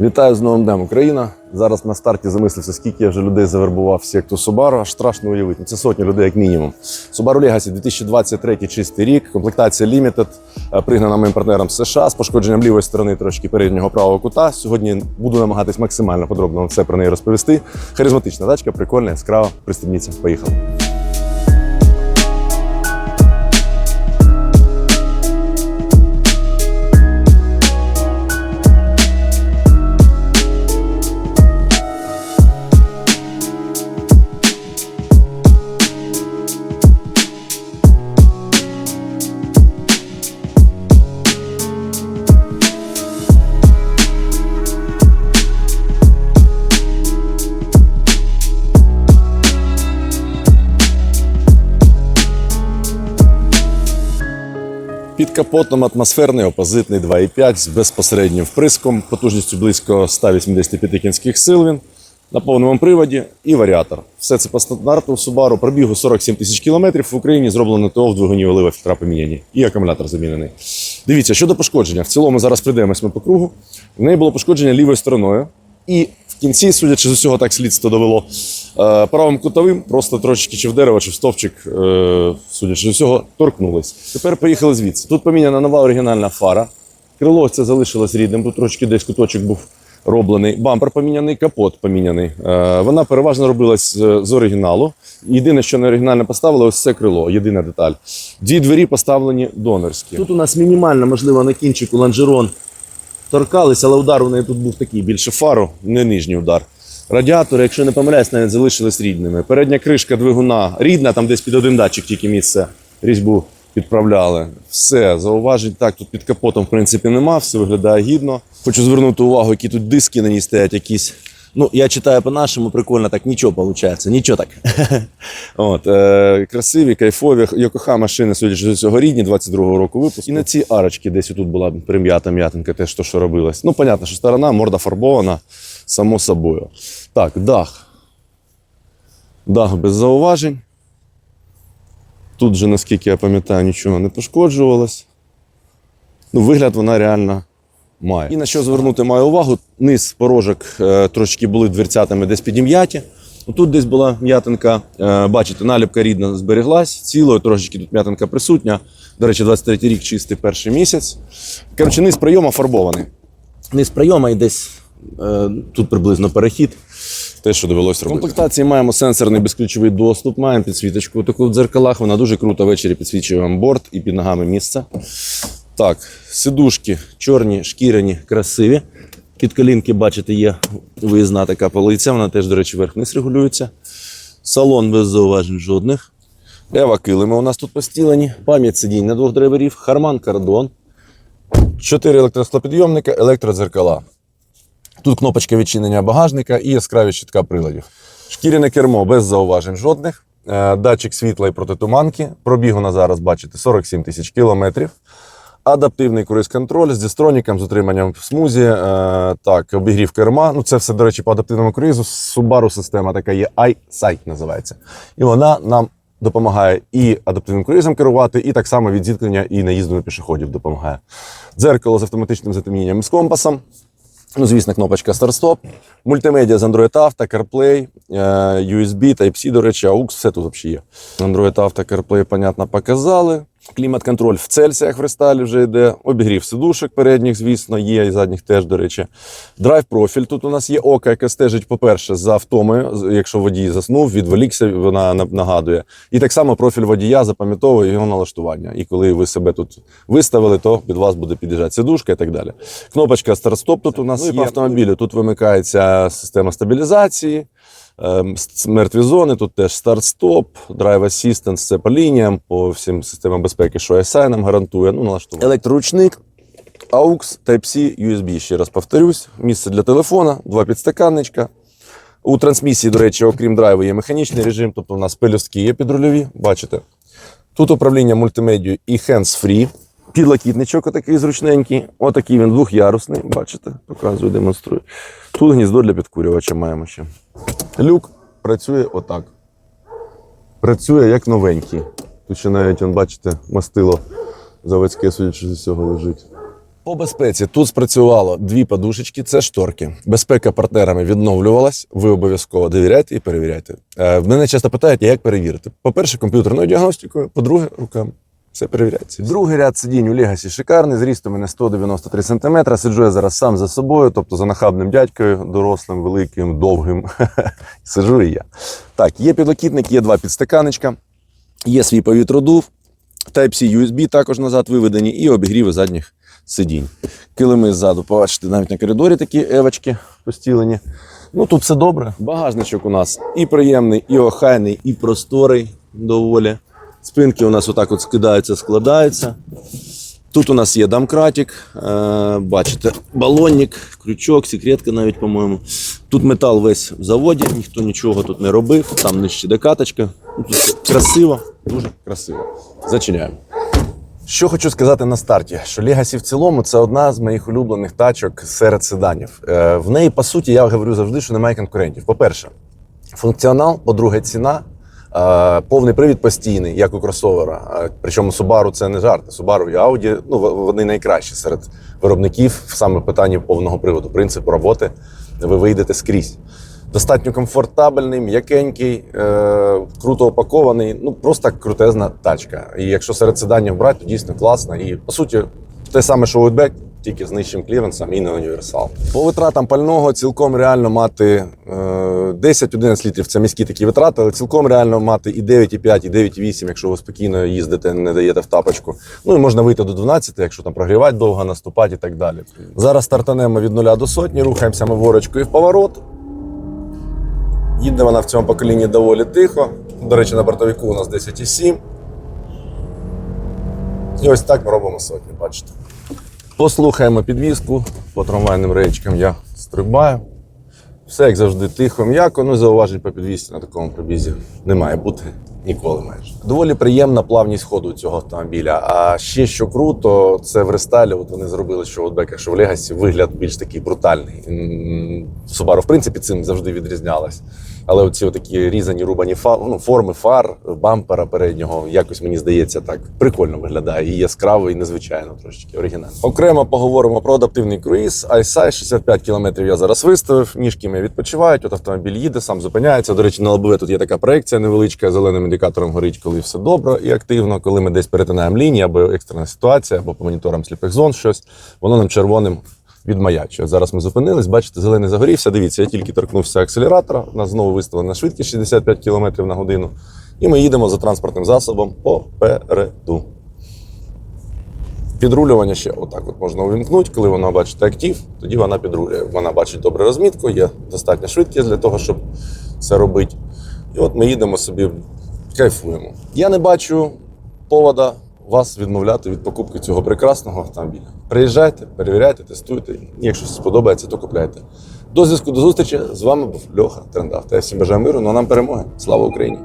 Вітаю з новим днем Україна. Зараз на старті замислився, скільки я вже людей завербував в секту Subaru. Аж страшно уявити. Ну, Це сотні людей, як мінімум. Subaru Legacy 2023 чистий рік. Комплектація Limited, е, пригнана моїм партнером США з пошкодженням лівої сторони трошки переднього правого кута. Сьогодні буду намагатись максимально подробно вам все про неї розповісти. Харизматична тачка, прикольна, яскрава. Пристебніться, поїхали. Під капотом атмосферний опозитний 2,5 з безпосереднім вприском, потужністю близько 185 кінських сил він на повному приводі і варіатор. Все це по стандарту у Subaru. Пробігу 47 тисяч кілометрів. В Україні зроблено ТО в двигуні олива фільтра поміняні і акумулятор замінений. Дивіться, щодо пошкодження. В цілому зараз прийдемось ми по кругу. В неї було пошкодження лівою стороною. І в кінці, судячи з усього, так слідство довело е, правим кутовим, просто трошечки чи в дерево, чи в стовпчик, е, судячи з усього, торкнулись. Тепер поїхали звідси. Тут поміняна нова оригінальна фара. Крило це залишилось рідним, тут трошки десь куточок був роблений. Бампер поміняний, капот поміняний. Е, вона переважно робилась з, оригіналу. Єдине, що не оригінально поставили, ось це крило, єдина деталь. Дві двері поставлені донорські. Тут у нас мінімально, можливо, на кінчику лонжерон торкались, але удар у неї тут був такий більше фару, не нижній удар. Радіатори, якщо не помиляюсь, навіть залишились рідними. Передня кришка двигуна рідна, там десь під один датчик тільки місце різьбу підправляли. Все, зауважень так, тут під капотом, в принципі, нема, все виглядає гідно. Хочу звернути увагу, які тут диски на ній стоять, якісь. Ну, я читаю по-нашому, прикольно, так нічого виходить, нічого так. От, е, красиві, кайфові. Йокоха машини, судячи з цього рідні, 22-го року випуску. І на цій арочці десь тут була прим'ята м'ятинка, теж то, що робилось. Ну, понятно, що сторона, морда фарбована, само собою. Так, дах. Дах без зауважень. Тут же, наскільки я пам'ятаю, нічого не пошкоджувалось. Ну, вигляд вона реально має. І на що звернути маю увагу, низ порожок е, трошки були дверцятами десь підім'яті. Тут десь була м'ятинка. Е, бачите, наліпка рідна збереглась, цілою, трошечки тут м'ятинка присутня. До речі, 23 рік чистий перший місяць. Коротше, низ прийома фарбований. Низ прийома і десь е, тут приблизно перехід. Те, що довелось робити. В комплектації маємо сенсорний безключовий доступ, маємо підсвіточку таку в дзеркалах. Вона дуже круто ввечері підсвічує вам борт і під ногами місце. Так, сидушки чорні, шкіряні, красиві. Під колінки, бачите, є виїзна така полиця. Вона теж, до речі, верх-низ регулюється. Салон без зауважень жодних. Ева килими у нас тут постілені. Пам'ять сидінь на двох драйверів, харман кардон. Чотири електросклопідйомника, електродзеркала. Тут кнопочка відчинення багажника і яскраві щитка приладів. Шкіряне кермо без зауважень жодних. Е, Датчик світла і протитуманки. Пробігу на зараз, бачите, 47 тисяч кілометрів. Адаптивний круїз-контроль з дистроніком, з утриманням в смузі, е, так, обігрів керма. Ну, це все, до речі, по адаптивному круїзу. Subaru система така є iSight називається. І вона нам допомагає і адаптивним круїзом керувати, і так само від зіткнення і наїзду на пішоходів допомагає. Дзеркало з автоматичним затемнінням з компасом. Ну, звісно, кнопочка старт-стоп, мультимедіа з Android Auto, CarPlay, е, USB, Type-C, до речі, AUX, все тут взагалі є. Android Auto, CarPlay, понятно, показали. Клімат-контроль в Цельсіях в рестайлі вже йде. Обігрів сидушок передніх, звісно, є, і задніх теж, до речі. Драйв-профіль. Тут у нас є ока, яке стежить, по-перше, за втомою, якщо водій заснув, відволікся, вона нагадує. І так само профіль водія запам'ятовує його налаштування. І коли ви себе тут виставили, то під вас буде під'їжджати сидушка і так далі. Кнопочка старт-стоп тут у нас ну, і є. по автомобілю. Тут вимикається система стабілізації. Ем, Мертві зони, тут теж старт-стоп, Drive Assistance, це по лініям, по всім системам безпеки, що SI нам гарантує. Ну, налаштування. Електроручник, AUX, Type-C, USB, ще раз повторюсь. Місце для телефона, два підстаканничка. У трансмісії, до речі, окрім драйву, є механічний режим, тобто у нас пелюстки є підрульові, бачите. Тут управління мультимедією і hands-free. Підлокітничок отакий зручненький. Отакий він двохярусний, бачите, показую, демонструю. Тут гніздо для підкурювача маємо ще. Люк працює отак. Працює як новенький. Тут ще навіть, он, бачите, мастило заводське, судячи з усього, лежить. По безпеці тут спрацювало дві подушечки, це шторки. Безпека партнерами відновлювалась. Ви обов'язково довіряйте і перевіряйте. Е, мене часто питають, як перевірити. По-перше, комп'ютерною діагностикою, по-друге, руками. Все перевіряється. Другий ряд сидінь у Легасі шикарний. Зріст у мене 193 см. Сиджу я зараз сам за собою, тобто за нахабним дядькою, дорослим, великим, довгим. Сиджу і я. Так, є підлокітник, є два підстаканечка, є свій повітродув, Type-C USB також назад виведені, і обігріви задніх сидінь. Килими ззаду, побачите, навіть на коридорі такі евочки постілені. Ну тут все добре. Багажничок у нас і приємний, і охайний, і просторий доволі. Спинки у нас отак от скидаються, складаються. Тут у нас є домкратик, е, бачите, балонник, крючок, секретка навіть, по-моєму. Тут метал весь в заводі, ніхто нічого тут не робив, там нижче декаточка. Ну, тут красиво, дуже красиво. Зачиняємо. Що хочу сказати на старті, що Legacy в цілому це одна з моїх улюблених тачок серед седанів. Е, В неї, по суті, я говорю завжди, що немає конкурентів. По-перше, функціонал, по-друге, ціна. Е, Повний привід постійний, як у кросовера. Е, Причому Subaru це не жарти. Subaru і Audi, ну вони найкращі серед виробників саме в питанні повного приводу. Принципу роботи ви вийдете скрізь. Достатньо комфортабельний, м'якенький, е, круто опакований. Ну просто крутезна тачка. І якщо серед седанів брати, то дійсно класна. І по суті, те саме, що Outback, тільки з нижчим кліренсом і не універсал. По витратам пального цілком реально мати е, 10-11 літрів. Це міські такі витрати, але цілком реально мати і 9,5, і 9,8, якщо ви спокійно їздите, не даєте в тапочку. Ну і можна вийти до 12, якщо там прогрівати довго, наступати і так далі. Зараз стартанемо від 0 до сотні, рухаємося ми ворочкою в поворот. Їде вона в цьому поколінні доволі тихо. До речі, на бортовику у нас 10,7. І ось так ми робимо сотні, бачите. Послухаємо підвізку, по трамвайним речкам. Я стрибаю. Все як завжди тихо, м'яко, ну зауважень по підвісці на такому пробізі не має бути ніколи майже. Доволі приємна плавність ходу цього автомобіля. А ще що круто, це в рестайлі. От вони зробили, що в Outback, що в Legacy вигляд більш такий брутальний. Subaru, в принципі, цим завжди відрізнялась. Але оці такі різані рубані фа, ну, форми фар, бампера переднього, якось мені здається, так прикольно виглядає. І яскраво, і незвичайно трошечки оригінально. Окремо поговоримо про адаптивний круїз. ISI 65 км я зараз виставив. Ніжки мої відпочивають. От автомобіль їде, сам зупиняється. До речі, на лобове тут є така проекція невеличка. Зеленим індикатором горить, коли все добре і активно. Коли ми десь перетинаємо лінії або екстрена ситуація, або по моніторам сліпих зон щось, воно нам червоним відмаячує. Зараз ми зупинились, бачите, зелений загорівся. Дивіться, я тільки торкнувся акселератора. Нас знову виставлена швидкість 65 км на годину. І ми їдемо за транспортним засобом попереду. Підрулювання ще отак от можна увімкнути, коли вона бачите актив, тоді вона підрулює. Вона бачить добру розмітку, є достатня швидкість для того, щоб це робити. І от ми їдемо собі, кайфуємо. Я не бачу повода вас відмовляти від покупки цього прекрасного автомобіля. Приїжджайте, перевіряйте, тестуйте. Якщо сподобається, то купляйте. До зв'язку, до зустрічі. З вами був Льоха Трендавто. Я всім бажаю миру, ну а нам перемоги. Слава Україні!